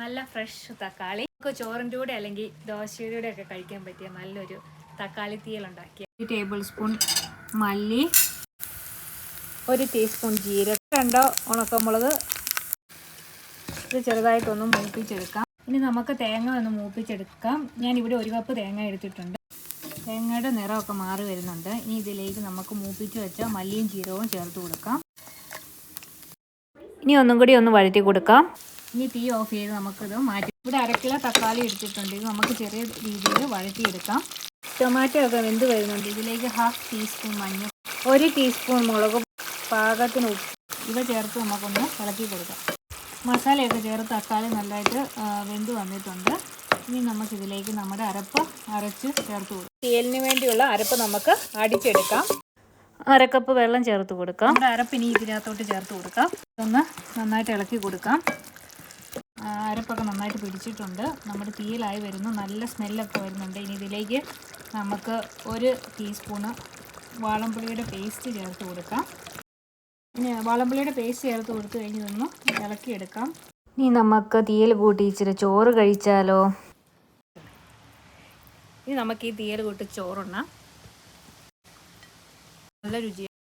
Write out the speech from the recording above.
നല്ല ഫ്രഷ് തക്കാളി. നമുക്ക് ചോറിന്റെ കൂടെ അല്ലെങ്കിൽ ദോശയുടെ കൂടെ ഒക്കെ കഴിക്കാൻ പറ്റിയ നല്ലൊരു തക്കാളി തീയൽ ഉണ്ടാക്കിയ. ഒരു ടേബിൾ സ്പൂൺ മല്ലി ഒരു ടീസ്പൂൺ ജീരകം. രണ്ടോ ഉണക്കമുളക്. ഇത് ചെറുതായിട്ടൊന്ന് മൂപ്പിച്ചെടുക്കാം. ഇനി നമുക്ക് തേങ്ങ ഒന്ന് മൂപ്പിച്ചെടുക്കാം. ഞാൻ ഇവിടെ ഒരു കപ്പ് തേങ്ങ എടുത്തിട്ടുണ്ട്. തേങ്ങയുടെ നിറമൊക്കെ മാറി വരുന്നുണ്ട്. ഇനി ഇതിലേക്ക് നമുക്ക് മൂപ്പിച്ച് വെച്ച മല്ലിയും ജീരകവും ചേർത്ത് കൊടുക്കാം. ഇനി ഒന്നും കൂടി ഒന്ന് വഴറ്റി കൊടുക്കാം. ഇനി തീ ഓഫ് ചെയ്ത് നമുക്കിത് മാറ്റി ഇവിടെ അര കിലോ തക്കാളി എടുത്തിട്ടുണ്ട്. ഇത് നമുക്ക് ചെറിയ രീതിയിൽ വഴറ്റിയെടുക്കാം. ടൊമാറ്റോ ഒക്കെ വെന്ത് വരുന്നുണ്ട്. ഇതിലേക്ക് ഹാഫ് ടീസ്പൂൺ മഞ്ഞൾ ഒരു ടീസ്പൂൺ മുളക് പാകത്തിന് ഉപ്പ്. ഇവ ചേർത്ത് നമുക്കൊന്ന് ഇളക്കി കൊടുക്കാം. മസാലയൊക്കെ ചേർത്ത് തക്കാളി നല്ലതായിട്ട് വെന്ത് വന്നിട്ടുണ്ട്. ഇനി നമുക്ക് ഇതിലേക്ക് നമ്മുടെ അരപ്പ് അരച്ച് ചേർത്ത് കൊടുക്കാം. തീയലിന് വേണ്ടിയുള്ള അരപ്പ് നമുക്ക് അടിച്ചെടുക്കാം. അരക്കപ്പ് വെള്ളം ചേർത്ത് കൊടുക്കാം. നമ്മുടെ അരപ്പ് ഇനി ഇതിനകത്തോട്ട് ചേർത്ത് കൊടുക്കാം. ഒന്ന് നന്നായിട്ട് ഇളക്കി കൊടുക്കാം. അരപ്പൊക്കെ നന്നായിട്ട് പിടിച്ചിട്ടുണ്ട്. നമ്മുടെ തീയിലായി വരുന്നു. നല്ല സ്മെല്ലൊക്കെ വരുന്നുണ്ട്. ഇനി ഇതിലേക്ക് നമുക്ക് ഒരു ടീസ്പൂണ് വാളംപുളിയുടെ പേസ്റ്റ് ചേർത്ത് കൊടുക്കാം. വാളംപുളിയുടെ പേസ്റ്റ് ചേർത്ത് കൊടുത്തു കഴിഞ്ഞ് ഇതൊന്ന് ഇളക്കിയെടുക്കാം. ഇനി നമുക്ക് തീയൽ കൂട്ടി ഇച്ചിരി ചോറ് കഴിച്ചാലോ? ഇനി നമുക്ക് ഈ തീയൽ കൂട്ടി ചോറുണ്ണാം. നല്ല രുചി